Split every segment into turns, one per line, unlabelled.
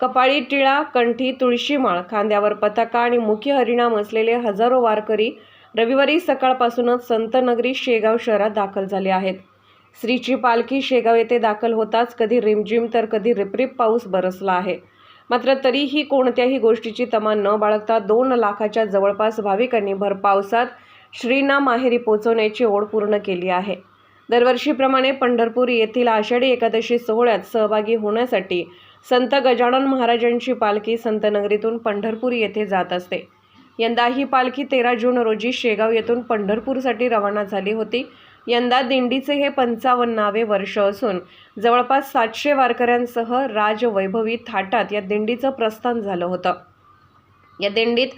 कपाळी टिळा कंठी तुळशीमाळ खांद्यावर पताका आणि मुख्य हरिणाम असलेले हजारो वारकरी रविवारी सकाळपासूनच संतनगरी शेगाव शहरात दाखल झाले आहेत. श्रीची पालखी शेगाव येथे दाखल होताच कधी रिमझिम तर कधी रिपरिप पाऊस बरसला आहे. मात्र तरीही कोणत्याही गोष्टीची तमा न बाळगता दोन लाखाच्या जवळपास भाविकांनी भर पावसात श्रीना माहेरी पोचवण्याची ओढ पूर्ण केली आहे. दरवर्षीप्रमाणे पंढरपूर येथील आषाढी एकादशी सोहळ्यात सहभागी होण्यासाठी संत गजानन महाराजांची पालखी संतनगरीतून पंढरपूर येथे जात असते. यंदा ही पालखी तेरा जून रोजी शेगाव येथून पंढरपूरसाठी रवाना झाली होती. यंदा दिंडीचे हे पंचावन्नावे वर्ष असून जवळपास सातशे वारकऱ्यांसह राजवैभवी थाटात या दिंडीचं प्रस्थान झालं होतं. या दिंडीत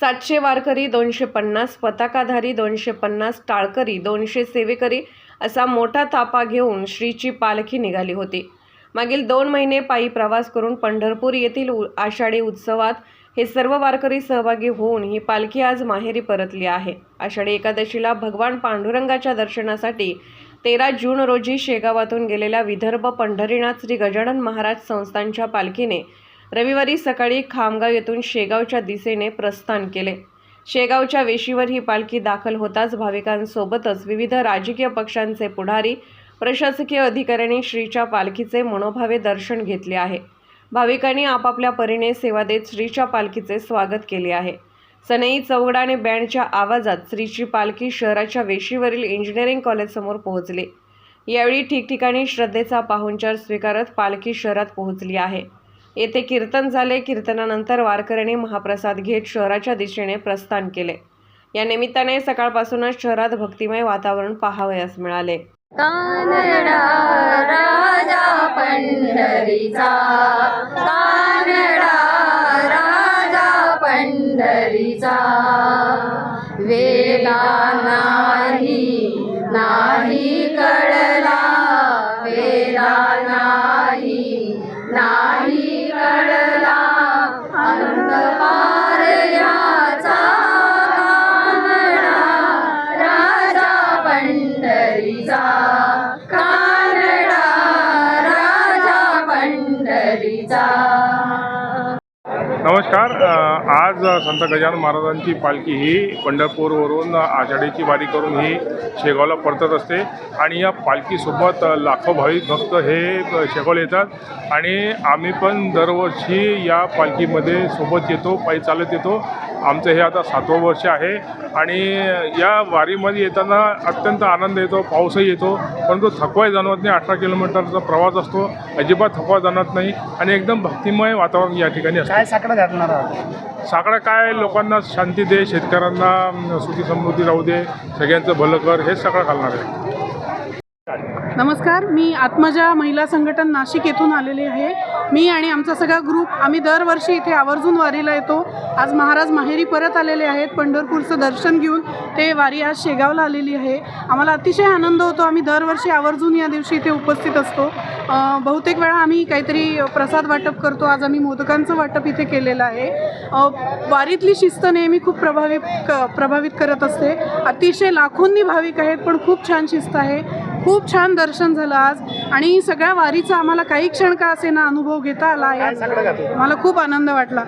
सातशे वारकरी दोनशे पन्नास पताकाधारी दोनशे पन्नास टाळकरी दोनशे सेवेकरी असा मोठा तापा घेऊन श्रीची पालखी निघाली होती. मागील दोन महिने पायी प्रवास करून पंढरपूर येथील उ- आषाढी उत्सवात हे सर्व वारकरी सहभागी होऊन ही पालखी आज माहेरी परतली आहे. आषाढी एकादशीला भगवान पांडुरंगाच्या दर्शनासाठी तेरा जून रोजी शेगावातून गेलेल्या विदर्भ पंढरीनाथ श्री गजानन महाराज संस्थांच्या पालखीने रविवारी सकाळी खामगाव येथून शेगावच्या दिशेने प्रस्थान केले. शेगावच्या वेशीवर ही पालखी दाखल होताच भाविकांसोबतच विविध राजकीय पक्षांचे पुढारी प्रशासकीय अधिकाऱ्यांनी श्रीच्या पालखीचे मनोभावे दर्शन घेतले आहे. भाविकांनी आपापल्या परीने सेवा देत श्रीच्या पालखीचे स्वागत केले आहे. सनई चौघडा आणि बँडच्या आवाजात श्रीची पालखी शहराच्या वेशीवरील इंजिनिअरिंग कॉलेजसमोर पोहोचली. यावेळी ठिकठिकाणी श्रद्धेचा पाहुणचार स्वीकारत पालखी शहरात पोहोचली आहे. येथे कीर्तन झाले. कीर्तनानंतर वारकऱ्यांनी महाप्रसाद घेत शहराच्या दिशेने प्रस्थान केले. या निमित्ताने सकाळपासूनच शहरात भक्तिमय वातावरण पाहावयास मिळाले.
कानडा राजा पंढरीचा. कानडा राजा पंढरीचा. वेदा नाही नाही कळला. वेदा नाही नाही कळला. अंतपार याचा कानडा राजा पंढरीचा.
नमस्कार. आज संत गजानन महाराजांची पालखी ही पंढरपूरवरून आषाढीची वारी करून ही शेगावला परतत असते आणि या पालखीसोबत लाखो भाविक भक्त हे शेगावला येतात. आणि आम्ही पण दरवर्षी या पालखीमध्ये सोबत येतो पायी चालत येतो. आमचं हे आता सातवं वर्ष आहे आणि या वारीमध्ये येताना अत्यंत आनंद येतो पाऊसही येतो परंतु थकवाही जाणवत नाही. अठरा किलोमीटरचा प्रवास असतो अजिबात थकवा जाणवत नाही आणि एकदम भक्तिमय वातावरण या ठिकाणी असतं.
काय साकडं घालणार आहात?
साकडा काय? लोकांना शांती दे शेतकऱ्यांना सुखी समृद्धी राहू दे सगळ्यांचं भलं कर हेच सगळं घालणार आहे.
नमस्कार मी आत्मजा महिला संघटन नाशिक येथून आलेली आहे. मी आणि आमचा सगळा ग्रुप आम्ही दरवर्षी इथे आवर्जून वारीला येतो. आज महाराज माहेरी परत आलेले आहेत पंढरपूरचं दर्शन घेऊन ते वारी आज शेगावला आलेली आहे. आम्हाला अतिशय आनंद होतो आम्ही दरवर्षी आवर्जून या दिवशी इथे उपस्थित असतो. बहुतेक वेळा आम्ही काहीतरी प्रसाद वाटप करतो आज आम्ही मोदकांचं वाटप इथे केलेलं आहे. वारीतली शिस्त नेहमी खूप प्रभावित क प्रभावित करत असते. अतिशय लाखोंनी भाविक आहेत पण खूप छान शिस्त आहे. खूप छान दर्शन झालं आज. आणि सगळ्या वारीचा आम्हाला काही क्षण का असे ना अनुभव घेता आला आहे. मला खूप आनंद वाटला.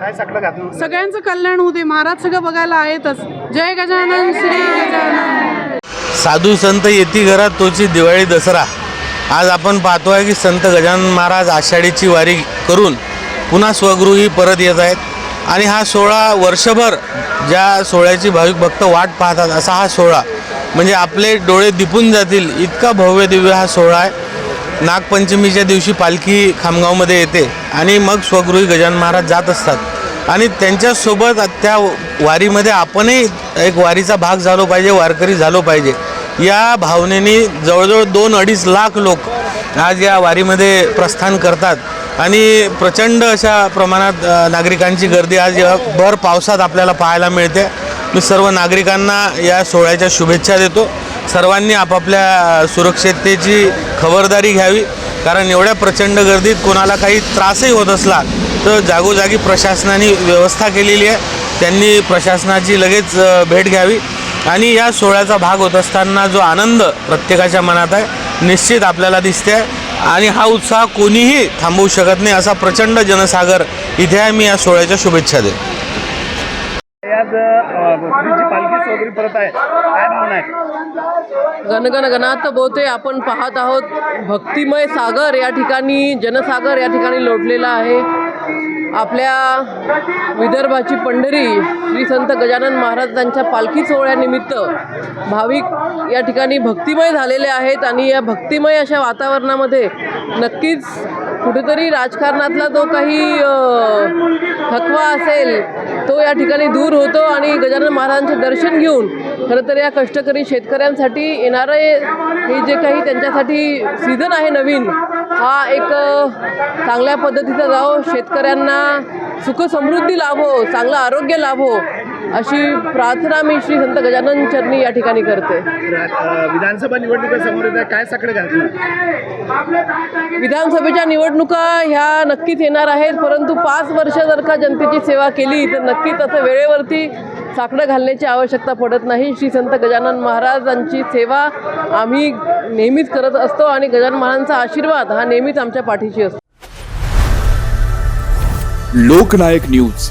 सगळ्यांचं कल्याण दे. महाराज सगळं बघायला आहेतच. जय गजानन श्री गजानन.
साधू संत येती घरात तोची दिवाळी दसरा. आज आपण पाहतो आहे की संत गजानन महाराज आषाढीची वारी करून पुन्हा स्वगृही परत येत आहेत. आणि हा सोहळा वर्षभर ज्या सोहळ्याची भाविक भक्त वाट पाहतात असा हा सोहळा म्हणजे आपले डोळे दिपून जातील. इतका भव्य दिव्य हा सोहळा आहे. नागपंचमीच्या दिवशी पालखी खामगावमध्ये येते आणि मग स्वगृही गजानन महाराज जात असतात. आणि त्यांच्यासोबत त्या वारीमध्ये आपणही एक वारीचा भाग झालो पाहिजे वारकरी झालो पाहिजे. या भावनेने जवळजवळ दोन अडीच लाख लोक आज या वारीमध्ये प्रस्थान करतात. आणि प्रचंड अशा प्रमाणात नागरिकांची गर्दी. आज भर पावसात आपल्याला पाहायला मिळते मी सर्व नागरिकांना या सोहळ्याच्या शुभेच्छा देतो. सर्वांनी आपापल्या सुरक्षिततेची खबरदारी घ्यावी. कारण एवढ्या प्रचंड गर्दीत कोणाला काही त्रासही होत असला तर जागोजागी प्रशासनाने व्यवस्था केलेली आहे. त्यांनी प्रशासनाची लगेच भेट घ्यावी. आणि या सोहळ्याचा भाग होत असताना जो आनंद प्रत्येकाच्या मनात आहे निश्चित आपल्याला दिसते आहे आणि हा उत्साह कोणीही थांबवू शकत नाही असा प्रचंड जनसागर इथे आहे. मी या सोहळ्याच्या शुभेच्छा देतो.
अ, पालखी परत आहे. काय भावना आहे?
गणगण गणात बोलते आपण पाहत आहोत भक्तिमय सागर या ठिकाणी जनसागर या ठिकाणी लोटलेला आहे. आपल्या विदर्भाची पंढरी श्री संत गजानन महाराजांच्या पालखी सोहळ्यानिमित्त भाविक या ठिकाणी भक्तिमय झालेले आहेत आणि या भक्तिमय अशा वातावरणामध्ये नक्कीच कुठेतरी राजकारणातला जो काही थकवा असेल तो या ठिकाणी दूर होतो आणि गजानन महाराजांचे दर्शन घेऊन खरं तर या कष्टकरी शेतकऱ्यांसाठी येणारे हे जे काही त्यांच्यासाठी सीझन आहे नवीन हा एक चांगल्या पद्धतीचा जावो शेतकऱ्यांना सुखसमृद्धी लाभो चांगलं आरोग्य लाभो. अशी प्रार्थना मी श्री संत गजानन चरणी या ठिकाणी करते.
विधानसभा निवडणुका समोर येत आहे काय साकडे घातलं?
विधानसभेच्या निवडणुका ह्या नक्कीच येणार आहेत परंतु पाच वर्ष जर का जनतेची सेवा केली तर नक्कीच असं वेळेवरती साकडं घालण्याची आवश्यकता पडत नाही. श्री संत गजानन महाराजांची सेवा आम्ही नेहमीच करत असतो आणि गजानन महाराजांचा आशीर्वाद हा नेहमीच आमच्या पाठीशी असतो.
लोकनायक न्यूज.